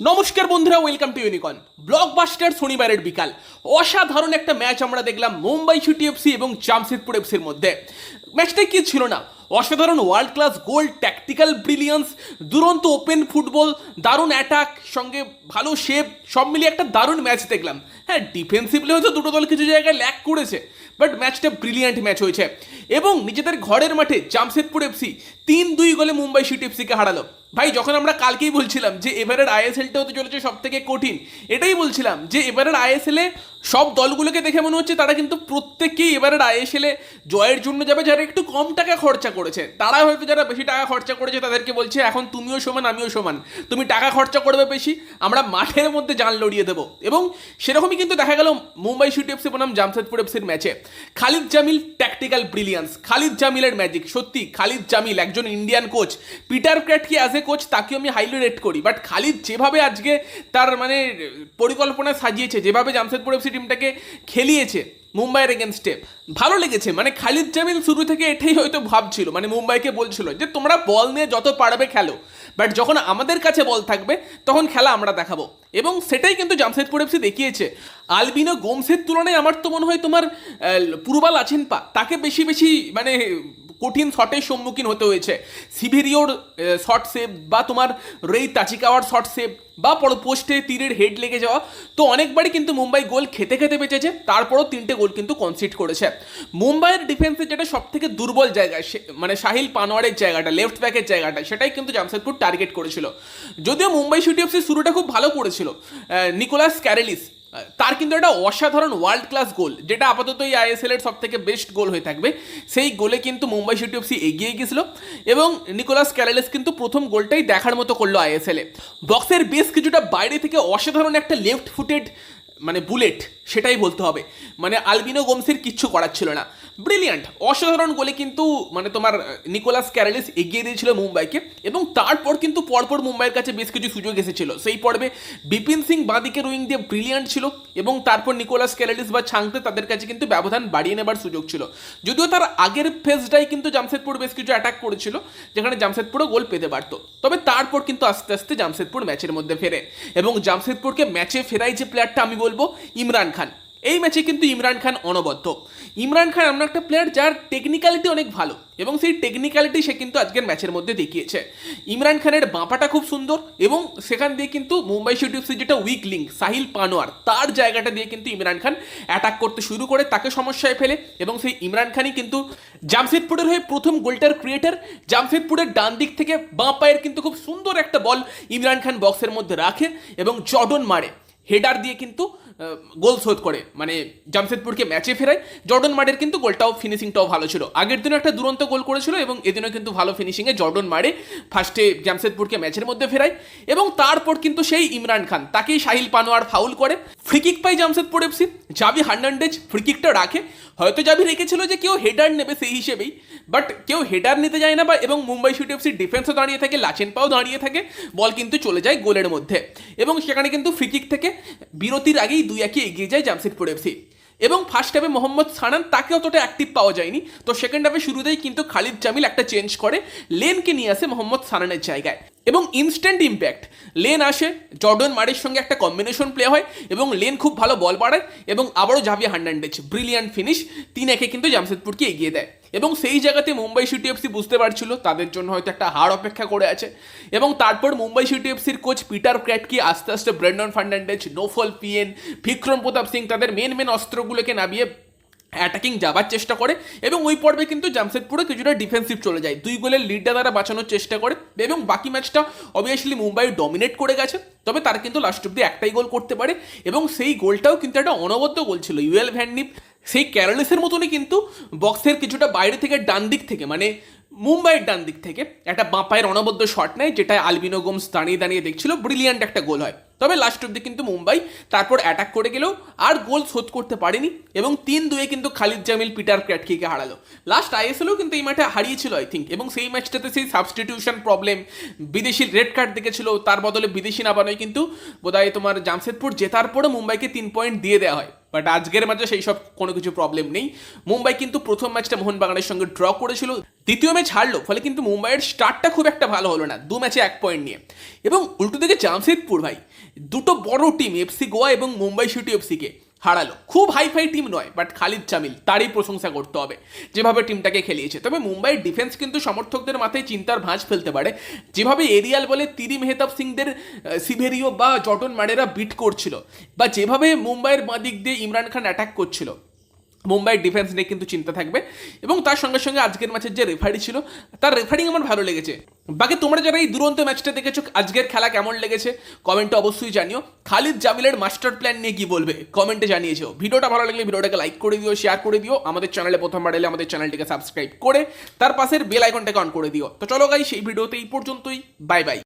নমস্কার বন্ধুরা welcome to ইউনিকন blockbuster শনিবারের বিকাল। অসাধারণ একটা ম্যাচ আমরা দেখলাম মুম্বাই সিটি এফসি এবং জামশেদপুর এফসির মধ্যে। ম্যাচটা কি ছিল না? অসাধারণ world class goal tactical brilliance দুরন্ত ওপেন ফুটবল দারুণ অ্যাটাক সঙ্গে ভালো শেপ সব মিলিয়ে একটা দারুণ ম্যাচ দেখলাম। হ্যাঁ ডিফেন্সিভলি হয়তো দুটো দল কিছু জায়গায় ল্যাক করেছে বাট ম্যাচটা ব্রিলিয়ান্ট ম্যাচ হয়েছে। এবং নিজেদের ঘরের মাঠে জামশেদপুর এফসি তিন দুই গোলে মুম্বাই সিটি এফসিকে হারালো। ভাই, যখন আমরা কালকেই বলছিলাম যে এবারের আইএসএলটা হতে চলেছে সব থেকে কঠিন, এটাই বলছিলাম যে এবারের আইএসএলে সব দলগুলোকে দেখে মনে হচ্ছে তারা কিন্তু প্রত্যেকেই এবারের আইএসএলে জয়ের জন্য যাবে, যারা একটু কম টাকা খরচা করেছে। তারা হয়তো যারা বেশি টাকা খরচা করেছে তাদেরকে বলছে, এখন তুমিও সমান, আমিও সমান। তুমি টাকা খরচা করবে বেশি, আমরা মাঠের মধ্যে জান লড়িয়ে দেবো। এবং সেরকমই কিন্তু দেখা গেল মুম্বাই সিটি এফসি বনাম জামশেদপুর এফসির ম্যাচে। খালিদ জামিল ট্যাকটিক্যাল ব্রিলিয়ান্স খালিদ জামিলের ম্যাজিক সত্যি, খালিদ জামিল একজন ইন্ডিয়ান কোচ পিটার ক্র্যাটকে অ্যাজ এ কোচ তাকে আমি হাইলি রেট করি। বাট খালিদ যেভাবে আজকে তার মানে পরিকল্পনা সাজিয়েছে, যেভাবে জামশেদপুর এফসি টিমটাকে খেলিয়েছে মুম্বাইয়ের এগেনস্টে ভালো লেগেছে। মানে খালিদ জামিল শুরু থেকে এটাই হয়তো ভাবছিল মানে মুম্বাইকে বলছিল যে, তোমরা বল নিয়ে যত পারবে খেলো। বাট যখন আমাদের কাছে বল থাকবে, তখন খেলা আমরা দেখাবো। এবং সেটাই কিন্তু জামশেদপুর এফসি দেখিয়েছে। আলবিনো গোমসের তুলনায় আমার তো মনে হয় তোমার পূর্বাল আছেন পা। তাকে বেশি বেশি মানে কঠিন শটের সম্মুখীন হতে হয়েছে। সিভিরিওর শর্ট সেভ বা তোমার রেই তাচিকাওয়ার শর্ট সেভ বা পর পোস্টে তীরের হেড লেগে যাওয়া। তো অনেকবারই কিন্তু মুম্বাই গোল খেতে খেতে বেঁচেছে, তারপরও তিনটে গোল কিন্তু কনসিড করেছে। মুম্বাইয়ের ডিফেন্সের যেটা সব থেকে দুর্বল জায়গা মানে সাহিল পানোয়ারের জায়গাটা লেফট ব্যাকের জায়গাটা, সেটাই কিন্তু জামশেদপুর টার্গেট করেছিল। যদিও মুম্বাই সিটি এফসি শুরুটা খুব ভালো করেছিল। নিকোলাস ক্যারেলিস তার কিন্তু একটা অসাধারণ ওয়ার্ল্ড ক্লাস গোল যেটা আপাতত এই আইএসএল এর সব থেকে বেস্ট গোল হয়ে থাকবে। সেই গোলে কিন্তু মুম্বাই সিটি এফসি এগিয়ে গেছিল এবং নিকোলাস ক্যারালেস কিন্তু প্রথম গোলটাই দেখার মতো করল আইএসএল এ। বক্সের বেশ কিছুটা বাইরে থেকে অসাধারণ একটা লেফট ফুটেড মানে বুলেট, সেটাই বলতে হবে। মানে আলবিনো গোমসের কিচ্ছু করার ছিল না। ব্রিলিয়ান্ট অসাধারণ গোলে কিন্তু মানে তোমার নিকোলাস ক্যারেলিস এগিয়ে দিয়েছিল মুম্বাইকে এবং তারপর কিন্তু পরপর মুম্বাইয়ের কাছে বেশ কিছু সুযোগ এসেছিল। সেই পর্বে বিপিন সিং বাদিকে রুইং দিয়ে ব্রিলিয়ান্ট ছিল এবং তারপর নিকোলাস ক্যারেলিস বা ছাংতে তাদের কাছে কিন্তু ব্যবধান বাড়িয়ে নেবার সুযোগ ছিল। যদিও তার আগের ফেজটাই কিন্তু জামশেদপুর বেশ কিছু অ্যাটাক করেছিল, যেখানে জামশেদপুরও গোল পেতে পারত। তবে তারপর কিন্তু আস্তে আস্তে জামশেদপুর ম্যাচের মধ্যে ফেরে এবং জামশেদপুরকে ম্যাচে ফেরাই যে প্লেয়ারটা আমি বলব? ইমরান খান। এই ম্যাচে কিন্তু ইমরান খান অনবদ্য। ইমরান খান এমন একটা প্লেয়ার যার টেকনিক্যালিটি অনেক ভালো এবং সেই টেকনিক্যালিটি সে কিন্তু আজকের ম্যাচের মধ্যে দেখিয়েছে। ইমরান খানের বাঁপাটা খুব সুন্দর এবং সেখান দিয়ে কিন্তু মুম্বাই সিটি এফসির যেটা উইক লিঙ্ক সাহিল পানোয়ার, তার জায়গাটা দিয়ে কিন্তু ইমরান খান অ্যাটাক করতে শুরু করে, তাকে সমস্যায় ফেলে এবং সেই ইমরান খানই কিন্তু জামশেদপুরের হয়ে প্রথম গোলটার ক্রিয়েটার জামশেদপুরের ডান দিক থেকে বাঁ পায়ের কিন্তু খুব সুন্দর একটা বল ইমরান খান বক্সের মধ্যে রাখে এবং জর্ডন মারে। হেডার দিয়ে কিন্তু গোল শোধ করে। মানে জামশেদপুরকে ম্যাচে ফেরায়। জর্ডন মারের কিন্তু গোলটাও ফিনিশিংটাও ভালো ছিল। আগের দিনও একটা দুরন্ত গোল করেছিল এবং এদিনও কিন্তু ভালো ফিনিশিংয়ে জর্ডন মারে ফার্স্টে জামশেদপুরকে ম্যাচের মধ্যে ফেরায়। এবং তারপর কিন্তু সেই ইমরান খান, তাকেই সাহিল পানোয়ার ফাউল করে। ফ্রিকিক পাই জামশেদপুর এফসি জাভি হার্নান্ডেজ ফ্রিকিকটা রাখে। হয়তো জাভি রেখেছিল যে কেউ হেডার নেবে সেই হিসেবেই, বাট কেউ হেডার নিতে যায় না বা এবং মুম্বাই সিটি এফসির ডিফেন্সও দাঁড়িয়ে থাকে, লাচেন পাও দাঁড়িয়ে থাকে, বল কিন্তু চলে যায় গোলের মধ্যে। এবং সেখানে কিন্তু ফ্রিকিক থেকে বিরতির আগেই দুই একে এগিয়ে যায় জামশেদপুর এফসি। এবং ফার্স্ট হাফে মোহাম্মদ সানান তাকে অতটা অ্যাক্টিভ পাওয়া যায়নি। তো সেকেন্ড হাফে শুরুতেই কিন্তু খালিদ জামিল একটা চেঞ্জ করে। লেনকে নিয়ে আসে মোহাম্মদ সানানের জায়গায়। এবং ইনস্ট্যান্ট ইম্প্যাক্ট লেন আসে জর্ডন মারের সঙ্গে একটা কম্বিনেশন প্লে হয় এবং লেন খুব ভালো বল বাড়ায় এবং আবারও জাভিয়া হার্নান্ডেজ ব্রিলিয়ান্ট ফিনিশ তিন একে কিন্তু জামশেদপুরকে এগিয়ে দেয়। এবং সেই জায়গাতে মুম্বাই সিটি এফসি বুঝতে পারছিল, তাদের জন্য হয়তো একটা হার অপেক্ষা করে আছে। এবং তারপর মুম্বাই সিটি এফসির কোচ পিটার ক্র্যাটকি আস্তে আস্তে ব্রেন্ডন ফার্নান্ডেজ নোফল পিএন বিক্রম প্রতাপ সিং তাদের মেন মেন অস্ত্রগুলোকে নামিয়ে অ্যাটাকিং যাবার চেষ্টা করে এবং ওই পর্বে কিন্তু জামশেদপুরে কিছুটা ডিফেন্সিভ চলে যায়। দুই গোলের লিডটা তারা বাঁচানোর চেষ্টা করে এবং বাকি ম্যাচটা অবভিয়াসলি মুম্বাই ডমিনেট করে গেছে। তবে তারা কিন্তু লাস্ট অব্দি একটাই গোল করতে পারে এবং সেই গোলটাও কিন্তু একটা অনবদ্য গোল ছিল। ইউএল ভ্যান্ডিপ সেই ক্যারলেসের মতনই কিন্তু বক্সের কিছুটা বাইরে থেকে ডান দিক থেকে মানে মুম্বাইয়ের ডান দিক থেকে একটা বাঁ পায়ের অনবদ্য শট নেয় যেটা আলবিনো গোমস দাঁড়িয়ে দাঁড়িয়ে দেখছিল ব্রিলিয়ান্ট একটা গোল হয়। তবে লাস্ট অব্দি কিন্তু মুম্বাই তারপর অ্যাটাক করে গেলেও আর গোল শোধ করতে পারেনি, এবং তিন দুয়ে কিন্তু খালিদ জামিল, পিটার ক্র্যাটকিকে হারালো। লাস্ট আইএসএলও কিন্তু এই মাঠে হারিয়েছিল আই থিঙ্ক এবং সেই ম্যাচটাতে সেই সাবস্টিটিউশন প্রবলেম বিদেশি রেড কার্ড দেখেছিল, তার বদলে বিদেশি না বানায় কিন্তু বোধহয় তোমার জামশেদপুর জেতার পরে মুম্বাইকে তিন পয়েন্ট দিয়ে দেওয়া হয়। বাট আজকের ম্যাচে সেই সব কোনো কিছু প্রবলেম নেই। মুম্বাই কিন্তু প্রথম ম্যাচটা মোহনবাগানের সঙ্গে ড্র করেছিল তৃতীয় ম্যাচ হারলো, ফলে কিন্তু মুম্বাইয়ের স্টার্টটা খুব একটা ভালো হলো না, দু ম্যাচে এক পয়েন্ট নিয়ে। এবং উল্টো দিকে জামশেদপুর ভাই, দুটো বড় টিম এফসি গোয়া এবং মুম্বাই সিটি এফসিকে হারালো। খুব হাই ফাই টিম নয় বাট খালিদ চামিল তারই প্রশংসা করতে হবে, যেভাবে টিমটাকে খেলিয়েছে। তবে মুম্বাইয়ের ডিফেন্স কিন্তু সমর্থকদের মাথায় চিন্তার ভাঁজ ফেলতে পারে। যেভাবে এরিয়াল বলে তিরি মেহতাব সিংদের সিভেরিও বা জটন ম্যাডেরা বিট করছিল, বা যেভাবে মুম্বাইয়ের বাঁ দিক দিয়ে ইমরান খান অ্যাটাক করছিল মুম্বাইয়ের ডিফেন্স নিয়ে কিন্তু চিন্তা থাকবে এবং তার সঙ্গে সঙ্গে আজকের ম্যাচের যে রেফারি ছিল, তার রেফারিং আমার ভালো লেগেছে। বাকি তোমরা যারা এই দুরন্ত ম্যাচটা দেখেছ, আজকের খেলা কেমন লেগেছে কমেন্টে অবশ্যই জানিও। খালিদ জামিলের মাস্টার প্ল্যান নিয়ে কি বলবে কমেন্টে জানিয়েছো। ভিডিওটা ভালো লাগলে ভিডিওটাকে লাইক করে দিও শেয়ার করে দিও, আমাদের চ্যানেলে প্রথমবার এলে আমাদের চ্যানেলটিকে সাবস্ক্রাইব করে, তার পাশের বেল আইকনটাকে অন করে দিও। তো চলো গাই সেই ভিডিওতে এই পর্যন্তই বাই বাই